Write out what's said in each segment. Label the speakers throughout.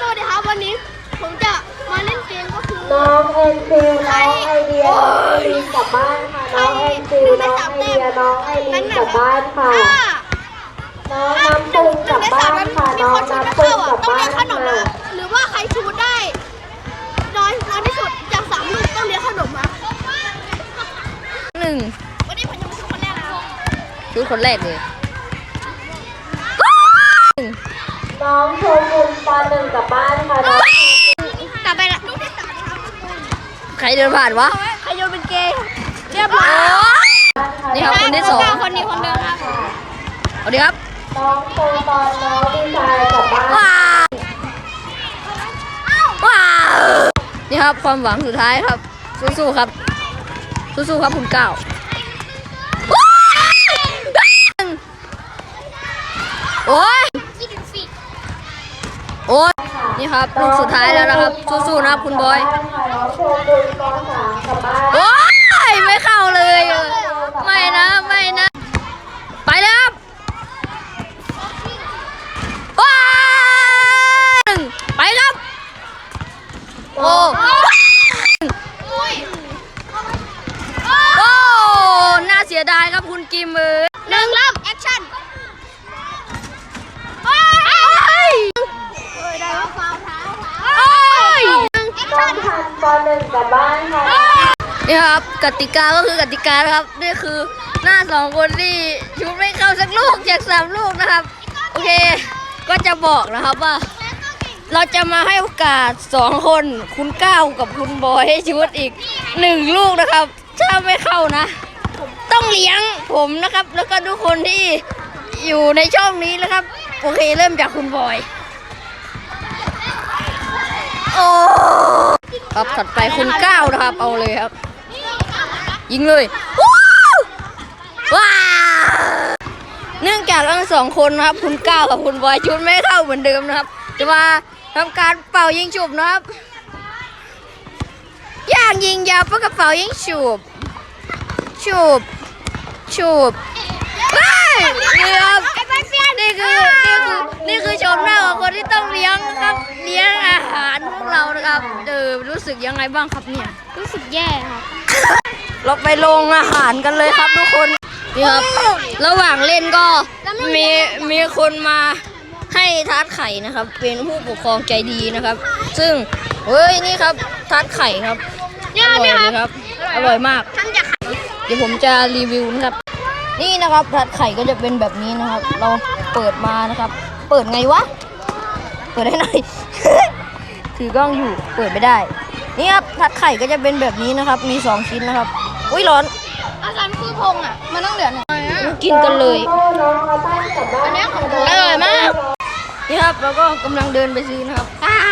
Speaker 1: สวัสดีครับวันนี้ผมจะมาเล่นเกมก็คือ
Speaker 2: น้องเอ็นฟิลน้องไอเดียน้องไอดีกลับบ้านค่ะน้องเอ็นฟิลน้องไอเดียน้องไอดีกลับบ้านค่ะ
Speaker 1: ถ้า
Speaker 2: น้องน้ำปุง
Speaker 1: ห
Speaker 2: กลั
Speaker 1: นึ่
Speaker 2: บ
Speaker 1: งใน
Speaker 2: บ้า
Speaker 1: สาม
Speaker 2: น
Speaker 1: นั้น
Speaker 2: ค่ะ
Speaker 1: มี
Speaker 2: น้อ
Speaker 1: ค
Speaker 2: ง
Speaker 1: นชูไม่
Speaker 2: น้ำปุ
Speaker 1: เข้าง
Speaker 2: ก
Speaker 1: อะ
Speaker 2: ลับ
Speaker 1: ต้อง
Speaker 2: บ้า
Speaker 1: เลี้ยงขนม
Speaker 2: นค่ะ
Speaker 1: นะหรือว่าใครชูได้น้อยน้อยที่สุดจากสามลูกต้องเลี้ยงขนมนะ
Speaker 3: หนึ่ง
Speaker 1: วันนี้ผมจะมาชูคนแรกแล้ว
Speaker 3: คือคนแรกเลย
Speaker 2: น้องโชกุนปหนึ่งกลับบ้านค่ะน้อง
Speaker 1: กลับไปละลูกที่สามนะครับ
Speaker 3: ใครเดินผ่านวะ
Speaker 1: ใครโยนเป็นเกย์เรียบร้อย
Speaker 3: นี่ครับคนที่สอง
Speaker 1: คนนี้คนเดิมครับ
Speaker 3: สวัสดีครับ
Speaker 2: น้องโชตอนน้องดีไซน์กลับบ้าน
Speaker 3: ว้าวว้าวนี่ครับความหวังสุดท้ายครับ สู้ๆครับ สู้ๆครับคุณเก้าโอ้ย โอ้ยนี่ครับลูกสุดท้ายแล้วนะครับ สู้ๆนะครับคุณบอย
Speaker 2: โอ้
Speaker 3: ยไม่เข้าเลย ไม่นะไม่นะ ไปแล้วครับว้าไปครับ โอ้โอ้น่าเสียดายครับคุณกิมเอ๋ย
Speaker 1: หนึ่งเริ่มแอคชั่น
Speaker 3: เอ้ย
Speaker 1: ได้แล้วฟาวเท้า
Speaker 3: เอ้ย
Speaker 1: แอค
Speaker 2: น้อ
Speaker 1: ชั่
Speaker 2: ง
Speaker 1: น
Speaker 2: ทันปหนึ่งกลับบ้านค่ะ
Speaker 3: นี่ครับกติกาก็คือกติกานะครับนี่คือหน้าสองคนที่ชุดไม่เข้าสักลูกจากสามลูกนะครับ โอเค ก็จะบอกนะครับว่า เราจะมาให้โอกาสสองคนคุณก้าวกับคุณบอยให้ชุดอีกหนึ่งลูกนะครับ ถ้าไม่เข้านะ ต้องเลี้ยงผมนะครับ แล้วก็ทุกคนที่อยู่ในช่องนี้นะครับ โอเคเริ่มจากคุณบอยโอ้ครับถัดไปคุณก้าวนะครับ เอาเลยครับ ยิงเลยว้าวว้าวเนื่องจากทั้งสองคนนะครับ คุณก้าวกับคุณบอยชุดไม่เข้าเหมือนเดิมนะครับ จะมาทำการเป่ายิงฉุบนะครับย่างยิงยาวปะกระเป๋ายิงฉุบฉุบฉุบเฮ้ยนี่ครับนี่คือนี่คือนี่คือชมหน้าของคนที่ต้องเลี้ยงนะครับเลี้ยงอาหารพวกเรานะครับเออรู้สึกยังไงบ้างครับเนี่ย
Speaker 1: รู้สึกแย่ครับ
Speaker 3: เราไปลงอาหารกันเลยครับทุกคนนี่ครับ ระหว่างเล่นก็มีมีคนมาให้ทาร์ตไข่นะครับ เป็นผู้ปกครองใจดีนะครับ ซึ่งเฮ้ยนี่ครับทาร์ตไข่ครับอร่อยเลยครับ อร่อยมากเดี๋ยวผมจะรีวิวนะครับ นี่นะครับทาร์ตไข่ก็จะเป็นแบบนี้นะครับ เราเปิดมานะครับ เปิดไงวะเปิดได้หน่อยถือกล้องอยู่เปิดไม่ได้ นี่ครับทาร์ตไข่ก็จะเป็นแบบนี้นะครับ มีสองชิ้นนะครับ อุ้ยร้อน
Speaker 1: อาจารย์คือพงอะ มันต้องเหลือหนึ่ง
Speaker 3: กินกันเลย
Speaker 2: น้องเอาตั้งกลับบ้าน
Speaker 1: อันนี้ของผม
Speaker 3: อร่อยมาก นี่ครับเราก็กำลังเดินไปซื้อนะครับ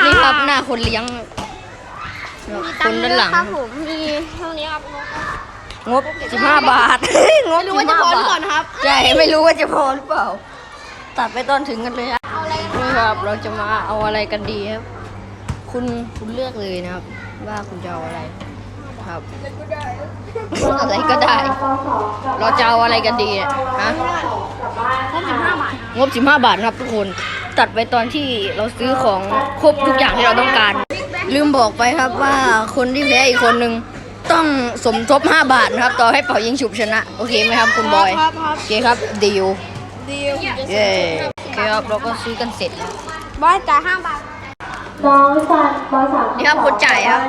Speaker 3: นี่ครับหน้าคนเลี้ยงคนด้านหลัง
Speaker 1: ครับผมมีเท่านี้ครับ
Speaker 3: งบ 15 บาท งบ
Speaker 1: ไม่รู้ว่าจะพอหรือเปล่านะครับ
Speaker 3: ใช่ไม่รู้ว่าจะพอหรือเปล่า ตัดไปตอนถึงกันเลยครับ
Speaker 1: เอาอะไรกัน
Speaker 3: นี่ครับเราจะมาเอาอะไรกันดีครับ คุณคุณเลือกเลยนะครับ ว่าคุณจะเอาอะไร ครับ อะไรก็ได้ เราจะเอาอะไรกันดีเนี่ยฮะ
Speaker 1: ครบสิบห้าบาท
Speaker 3: งบ 15 บาทนะครับทุกคน ตัดไปตอนที่เราซื้อของครบทุกอย่างที่เราต้องการ ลืมบอกไปครับว่าคนที่แพ้อีกคนนึงต้องสมทบ 5 บาทนะครับ ต่อให้เป่ายิงฉุบชนะ โอเคไหมครับคุณบอย
Speaker 1: ครับครับ
Speaker 3: โอเคครับดีล
Speaker 1: ดีล
Speaker 3: เย้โอเคครับเราก็ซื้อกันเสร็จแล้ว
Speaker 1: บอยจ่ายห้าบาท
Speaker 2: น้องสันปสาม
Speaker 3: นี่ครับคนจ่ายครับ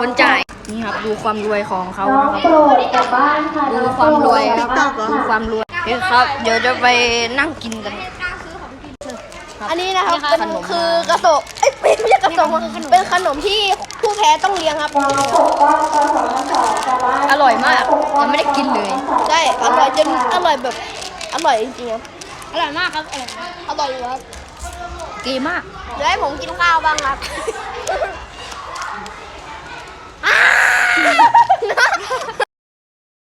Speaker 3: คนจ่าย นี่ครับดูความรวยของเขา
Speaker 2: น้อง
Speaker 3: นะค
Speaker 2: โป
Speaker 3: รับ
Speaker 2: รดกลับบ้านค่ะ
Speaker 3: ดูความรวยครับดูความรวยโอเคครับ เดี๋ยวจะไปนั่งกินกัน
Speaker 1: อันนี้นะครับ
Speaker 3: นี่
Speaker 1: เป็น
Speaker 3: ขนม
Speaker 1: คือกระโตกเอ้ยเป็นไม่ใช่กระโตกเป็นขนมที่ผู้แพ้ต้องเลี้ยงครับ
Speaker 2: น้องปกป้องปสองสองกลับบ้าน
Speaker 3: อร่อยมากยังไม่ได้กินเลย
Speaker 1: ใช่อร่อยจนอร่อยแบบอร่อยจริงๆครับอร่อยมากครับอร่อยอร่อยอยู่ครับ
Speaker 3: ดีมาก
Speaker 1: เดี๋ยวให้ผมกินข้าวบ้างครับ